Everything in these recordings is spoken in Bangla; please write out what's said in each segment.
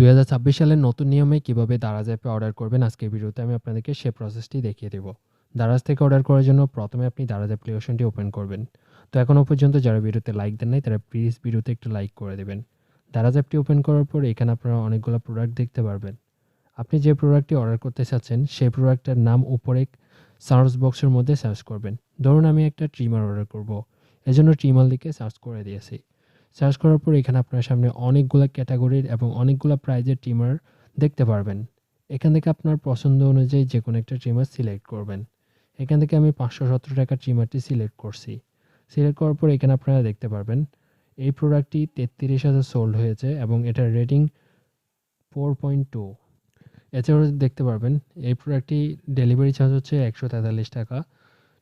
2026 সালের নতুন নিয়মে কীভাবে দারাজ অ্যাপে অর্ডার করবেন আজকের ভিডিওতে আমি আপনাদেরকে সে প্রসেসটি দেখিয়ে দেব। দারাজ থেকে অর্ডার করার জন্য প্রথমে আপনি দারাজ অ্যাপ্লিকেশনটি ওপেন করবেন। তো এখনও পর্যন্ত যারা ভিডিওতে লাইক দেন নাই, তারা প্লিজ ভিডিওতে একটু লাইক করে দেবেন। দারাজ অ্যাপটি ওপেন করার পর এখানে আপনারা অনেকগুলো প্রোডাক্ট দেখতে পারবেন। আপনি যে প্রোডাক্টটি অর্ডার করতে চাচ্ছেন, সেই প্রোডাক্টের নাম উপরে সার্চ বক্সের মধ্যে সার্চ করবেন। ধরুন আমি একটা ট্রিমার অর্ডার করব। এজন্য ট্রিমার লিখে সার্চ করে দিয়েছি। সার্চ করার পর এখানে আপনার সামনে অনেকগুলো ক্যাটাগরির এবং অনেকগুলো প্রাইজের ট্রিমার দেখতে পারবেন। এখান থেকে আপনার পছন্দ অনুযায়ী যে কোনো একটা ট্রিমার সিলেক্ট করবেন। এখান থেকে আমি পাঁচশো সতেরো টাকার ট্রিমারটি সিলেক্ট করছি। সিলেক্ট করার পর এখানে আপনারা দেখতে পারবেন, এই প্রোডাক্টটি তেত্রিশ হাজার সোল্ড হয়েছে এবং এটার রেটিং ফোর পয়েন্ট টু এছাড়াও দেখতে পারবেন, এই প্রোডাক্টটি ডেলিভারি চার্জ হচ্ছে একশো তেতাল্লিশ টাকা।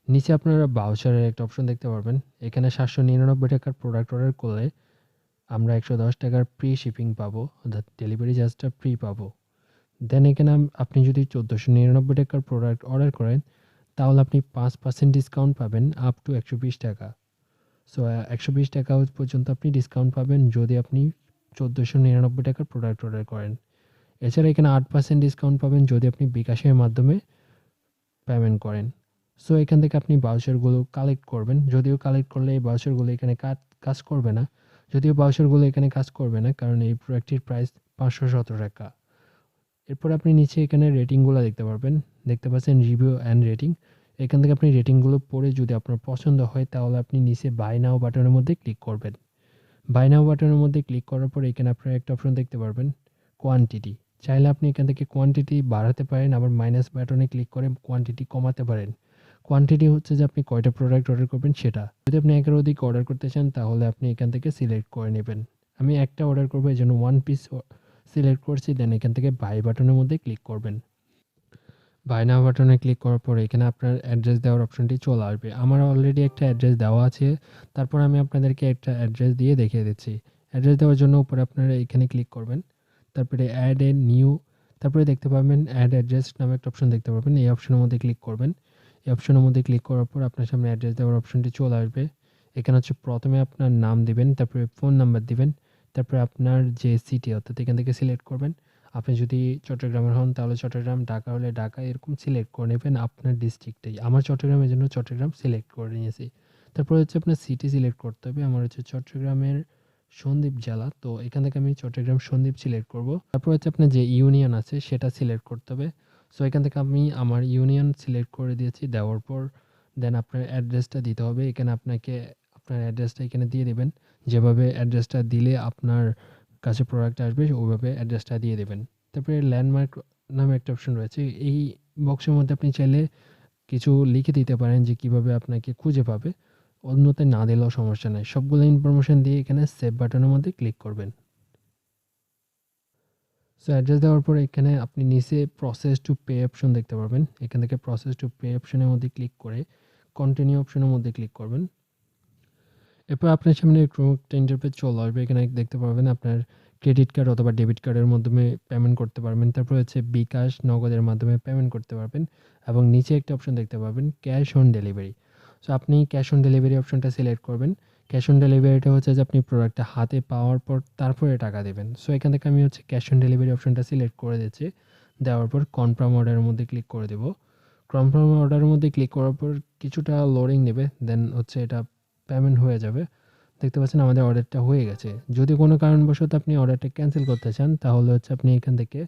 নিচে আপনারা বাউচারের একটা অপশন দেখতে পারবেন। এখানে সাতশো নিরানব্বই টাকার প্রোডাক্ট অর্ডার করলে আমরা একশো দশ টাকার প্রি শিপিং পাবো, অর্থাৎ ডেলিভারি চার্জটা ফ্রি পাবো। দেন এখানে আপনি যদি চোদ্দোশো নিরানব্বই টাকার প্রোডাক্ট অর্ডার করেন, তাহলে আপনি পাঁচ পার্সেন্ট ডিসকাউন্ট পাবেন আপ টু একশো বিশ টাকা। সো একশো বিশ টাকা পর্যন্ত আপনি ডিসকাউন্ট পাবেন যদি আপনি চোদ্দোশো নিরানব্বই টাকার প্রোডাক্ট অর্ডার করেন। এছাড়া এখানে আট পার্সেন্ট ডিসকাউন্ট পাবেন যদি আপনি বিকাশের মাধ্যমে পেমেন্ট করেন। সো এখান থেকে আপনি বাউচারগুলো কালেক্ট করবেন। যদিও কালেক্ট করলে এই বাউচারগুলো এখানে কাজ কাজ করবে না। যদিও বাউচারগুলো এখানে কাজ করবে না, কারণ এই প্রোডাক্টটির প্রাইস পাঁচশো সতেরো টাকা। এরপর আপনি নিচে এখানে রেটিংগুলো দেখতে পারবেন। দেখতে পাচ্ছেন রিভিউ অ্যান্ড রেটিং এখান থেকে আপনি রেটিংগুলো পড়ে যদি আপনার পছন্দ হয়, তাহলে আপনি নিচে বাই নাও বাটনের মধ্যে ক্লিক করবেন। বাই নাও বাটনের মধ্যে ক্লিক করার পর এখানে আপনারা একটা অপশন দেখতে পারবেন কোয়ান্টিটি চাইলে আপনি এখান থেকে কোয়ান্টিটি বাড়াতে পারেন, আবার মাইনাস বাটনে ক্লিক করে কোয়ান্টিটি কমাতে পারেন। কোয়ান্টিটি হচ্ছে যে আপনি কয়টা প্রোডাক্ট অর্ডার করবেন সেটা। যদি আপনি একের অধিক অর্ডার করতে চান, তাহলে আপনি এখান থেকে সিলেক্ট করে নেবেন। আমি একটা অর্ডার করব, এই জন্য ওয়ান পিস সিলেক্ট করছি দেন এখান থেকে বাই বাটনের মধ্যে ক্লিক করবেন। বাই নাও বাটনে ক্লিক করার পরে এখানে আপনার অ্যাড্রেস দেওয়ার অপশনটি চলে আসবে। আমার অলরেডি একটা অ্যাড্রেস দেওয়া আছে, তারপর আমি আপনাদেরকে একটা অ্যাড্রেস দিয়ে দেখিয়ে দিচ্ছি। অ্যাড্রেস দেওয়ার জন্য উপরে আপনারা এখানে ক্লিক করবেন। তারপরে অ্যাড এ নিউ তারপরে দেখতে পাবেন অ্যাড অ্যাড্রেস নামে একটা অপশন দেখতে পাবেন, এই অপশনের মধ্যে ক্লিক করবেন। এই অপশনের মধ্যে ক্লিক করার পর আপনার সামনে অ্যাড্রেস দেওয়ার অপশনটি চলে আসবে। এখানে হচ্ছে প্রথমে আপনার নাম দিবেন, তারপরে ফোন নাম্বার দিবেন, তারপরে আপনার যে সিটি অর্থাৎ এখান থেকে সিলেক্ট করবেন। আপনি যদি চট্টগ্রামের হন, তাহলে চট্টগ্রাম, ঢাকা হলে ঢাকা এরকম সিলেক্ট করে নেবেন আপনার ডিস্ট্রিক্টটাই আমার চট্টগ্রামের জন্য চট্টগ্রাম সিলেক্ট করে নিয়েছি। তারপর হচ্ছে আপনার সিটি সিলেক্ট করতে হবে। আমার হচ্ছে চট্টগ্রামের সন্দ্বীপ জেলা, তো এখান থেকে আমি চট্টগ্রাম সন্দ্বীপ সিলেক্ট করব। তারপর হচ্ছে আপনার যে ইউনিয়ন আছে, সেটা সিলেক্ট করতে হবে। সো এখান থেকে আমি আমার ইউনিয়ন সিলেক্ট করে দিয়েছি। দেওয়ার পর দেন আপনার অ্যাড্রেসটা দিতে হবে। এখানে আপনাকে আপনার অ্যাড্রেসটা এখানে দিয়ে দেবেন। যেভাবে অ্যাড্রেসটা দিলে আপনার কাছে প্রোডাক্ট আসবে, ওইভাবে অ্যাড্রেসটা দিয়ে দেবেন। তারপরে ল্যান্ডমার্ক নামে একটা অপশন রয়েছে। এই বক্সের মধ্যে আপনি চাইলে কিছু লিখে দিতে পারেন যে কীভাবে আপনাকে খুঁজে পাবে। অন্যতে না দিলেও সমস্যা নেই। সবগুলো ইনফরমেশন দিয়ে এখানে সেভ বাটনের মধ্যে ক্লিক করবেন। সো অ্যাড্রেস দেওয়ার পর এখানে আপনি নিচে প্রসেস টু পে অপশন দেখতে পারবেন। এখান থেকে প্রসেস টু পে অপশনের মধ্যে ক্লিক করে কন্টিনিউ অপশনের মধ্যে ক্লিক করবেন। এরপর আপনার সামনে একটা ইন্টারপেজ চলে আসবে। এখানে দেখতে পারবেন আপনার ক্রেডিট কার্ড অথবা ডেবিট কার্ডের মাধ্যমে পেমেন্ট করতে পারবেন। তারপর হচ্ছে বিকাশ নগদের মাধ্যমে পেমেন্ট করতে পারবেন এবং নিচে একটা অপশন দেখতে পাবেন ক্যাশ অন ডেলিভারি সো আপনি ক্যাশ অন ডেলিভারি অপশনটা সিলেক্ট করবেন। ক্যাশ অন ডেলিভারিটা হচ্ছে যে আপনি প্রোডাক্টটা হাতে পাওয়ার পর তারপরে টাকা দেবেন। সো এখান থেকে আমি হচ্ছে ক্যাশ অন ডেলিভারি অপশনটা সিলেক্ট করে দিচ্ছি। দেওয়ার পর কনফার্ম অর্ডারের মধ্যে ক্লিক করে দেবো। কনফার্ম অর্ডারের মধ্যে ক্লিক করার পর কিছুটা লোডিং নেবে দেন হচ্ছে এটা পেমেন্ট হয়ে যাবে। দেখতে পাচ্ছেন আমাদের অর্ডারটা হয়ে গেছে। যদি কোনো কারণবশত আপনি অর্ডারটা ক্যান্সেল করতে চান, তাহলে হচ্ছে আপনি এখান থেকে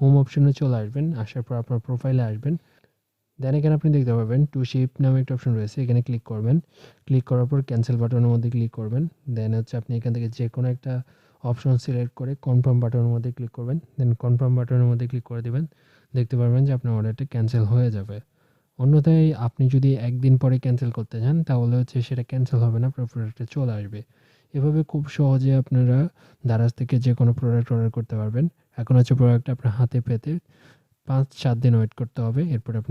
হোম অপশনে চলে আসবেন। আসার পর আপনার প্রোফাইলে আসবেন। দেন এখানে আপনি দেখতে পাবেন টু শিপ নামে একটা অপশন রয়েছে। এখানে ক্লিক করবেন। ক্লিক করার পর ক্যান্সেল বাটনের মধ্যে ক্লিক করবেন। দেন হচ্ছে আপনি এখান থেকে যে কোনো একটা অপশন সিলেক্ট করে কনফার্ম বাটনের মধ্যে ক্লিক করবেন। দেন কনফার্ম বাটনের মধ্যে ক্লিক করে দেবেন। দেখতে পারবেন যে আপনার অর্ডারটা ক্যান্সেল হয়ে যাবে। অন্যথায় আপনি যদি একদিন পরে ক্যান্সেল করতে চান তাহলে হচ্ছে সেটা ক্যান্সেল হবে না আপনার প্রোডাক্টটা চলে আসবে। এভাবে খুব সহজে আপনারা দারাজ থেকে যে কোনো প্রোডাক্ট অর্ডার করতে পারবেন। এখন হচ্ছে প্রোডাক্টটা আপনার হাতে পেতে পাঁচ সাত দিন ওয়েট করতে হবে। এরপর আপনি